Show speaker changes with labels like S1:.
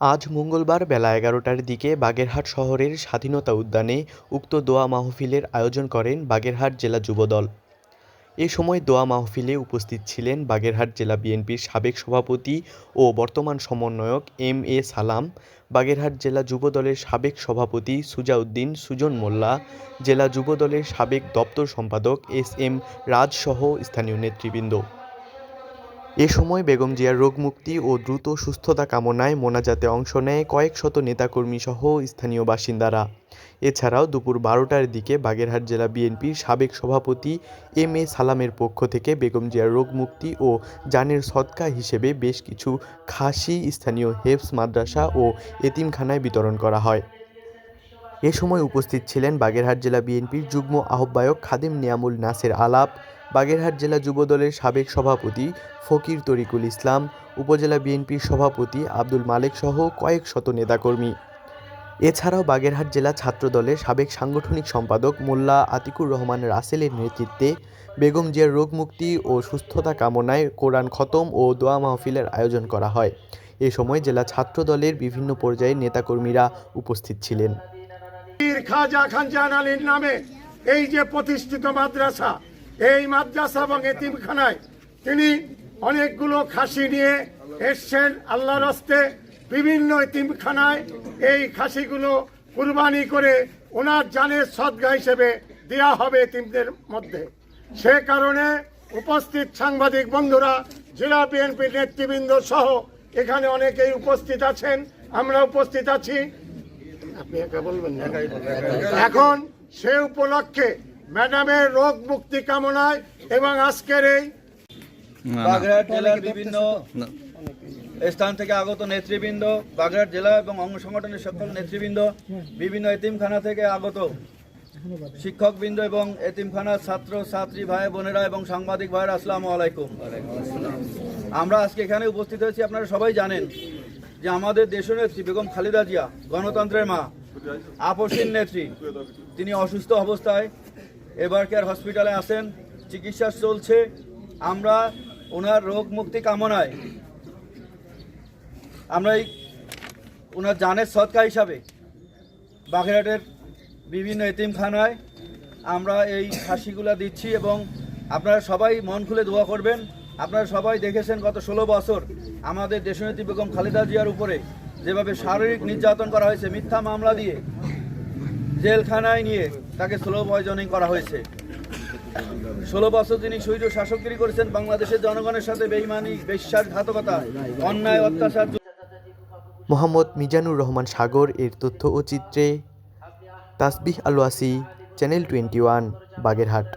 S1: আজ মঙ্গলবার বেলা এগারোটার দিকে বাগেরহাট শহরের স্বাধীনতা উদ্যানে উক্ত দোয়া মাহফিলের আয়োজন করেন বাগেরহাট জেলা যুবদল। এ সময় দোয়া মাহফিলে উপস্থিত ছিলেন বাগেরহাট জেলা বিএনপির সাবেক সভাপতি ও বর্তমান সমন্বয়ক এম এ সালাম, বাগেরহাট জেলা যুবদলের সাবেক সভাপতি সুজাউদ্দিন, সুজন মোল্লা, জেলা যুবদলের সাবেক দপ্তর সম্পাদক এস এম রাজসহ স্থানীয় নেতৃবৃন্দ। এ সময় বেগম জিয়ার রোগমুক্তি ও দ্রুত সুস্থতা কামনায় মোনাজাতে অংশ নেয় কয়েক শত নেতাকর্মী সহ স্থানীয় বাসিন্দারা। এছাড়াও দুপুর বারোটার দিকে বাগেরহাট জেলা বিএনপির সাবেক সভাপতি এম এ সালামের পক্ষ থেকে বেগম জিয়ার রোগমুক্তি ও জানের সদকা হিসেবে বেশ কিছু খাসি, স্থানীয় হেফস মাদ্রাসা ও এতিমখানায় বিতরণ করা হয়। এ সময় উপস্থিত ছিলেন বাগেরহাট জেলা বিএনপির যুগ্ম আহ্বায়ক খাদেম নিয়ামুল নাসের আলাপ বাগেরহাট জেলা যুবদলের সাবেক সভাপতি ফকির তরিকুল ইসলাম, উপজেলা বিএনপির সভাপতি আব্দুল মালেক সহ কয়েক শত নেতাকর্মী। এছাড়াও বাগেরহাট জেলা ছাত্রদলের সাবেক সাংগঠনিক সম্পাদক মোল্লা আতিকুর রহমান রাসেলের নেতৃত্বে বেগম জিয়ার রোগমুক্তি ও সুস্থতা কামনায় কোরআন খতম ও দোয়া মাহফিলের আয়োজন করা হয়। এ সময় জেলা ছাত্রদলের বিভিন্ন পর্যায়ের নেতাকর্মীরা উপস্থিত ছিলেন।
S2: খাজা খানজান আলীর নামে এই যে প্রতিষ্ঠিত মাদ্রাসা এই মাদ্রাসা এবং এতিমখানায় তিনি অনেকগুলো খাসি নিয়ে এসছেন আল্লাহর হস্তে। বিভিন্ন এতিমখানায় এই খাসিগুলো কুরবানি করে ওনার জানের সদ্গা হিসেবে দেওয়া হবে এতিমদের মধ্যে। সে কারণে উপস্থিত সাংবাদিক বন্ধুরা, জেলা বিএনপির নেতৃবৃন্দ সহ এখানে অনেকেই উপস্থিত আছেন। আমরা উপস্থিত আছি। আপনি একা বলবেন এখন সে উপলক্ষে ম্যাডামের রোগ মুক্তি কামনায় এবং আজকের এই
S3: বাগেরহাট জেলার বিভিন্ন স্থান থেকে আগত নেতৃবৃন্দ বাগেরহাট জেলা এবং অঙ্গ সংগঠনের সকল নেতৃবৃন্দ বিভিন্ন এতিমখানা থেকে আগত শিক্ষকবৃন্দ এবং এতিমখানার ছাত্র ছাত্রী ভাই বোনেরা এবং সাংবাদিক ভাইয়েরা আসসালামু আলাইকুম। আমরা আজকে এখানে উপস্থিত হয়েছি আপনারা সবাই জানেন যে আমাদের দেশনেত্রী বেগম খালেদা জিয়া গণতন্ত্রের মা আপসীন নেত্রী। তিনি অসুস্থ অবস্থায় এবার কেয়ার হসপিটালে আসেন? চিকিৎসা চলছে। আমরা ওনার রোগ মুক্তি কামনায়, আমরা এই ওনার জানের সৎকা হিসাবে বাগেরহাটের বিভিন্ন এতিমখানায় আমরা এই খাসিগুলা দিচ্ছি এবং আপনারা সবাই মন খুলে দোয়া করবেন। আপনারা সবাই দেখেছেন গত ষোলো বছর আমাদের দেশনেত্রী বেগম খালেদা জিয়ার উপরে যেভাবে শারীরিক নির্যাতন করা হয়েছে, মিথ্যা মামলা দিয়ে জেলখানায় নিয়ে তাকে স্লো পয়জনিং করা হয়েছে। ষোলো বছর তিনি শহীদ শাসকগিরি করেছেন বাংলাদেশের জনগণের সাথে বেইমানি বিশ্বাসঘাতকতা অন্যায়, অত্যাচার
S1: মোহাম্মদ মিজানুর রহমান সাগর এর তথ্য ও চিত্রে Tasbih Alowasi channel twenty one, Bagerhat.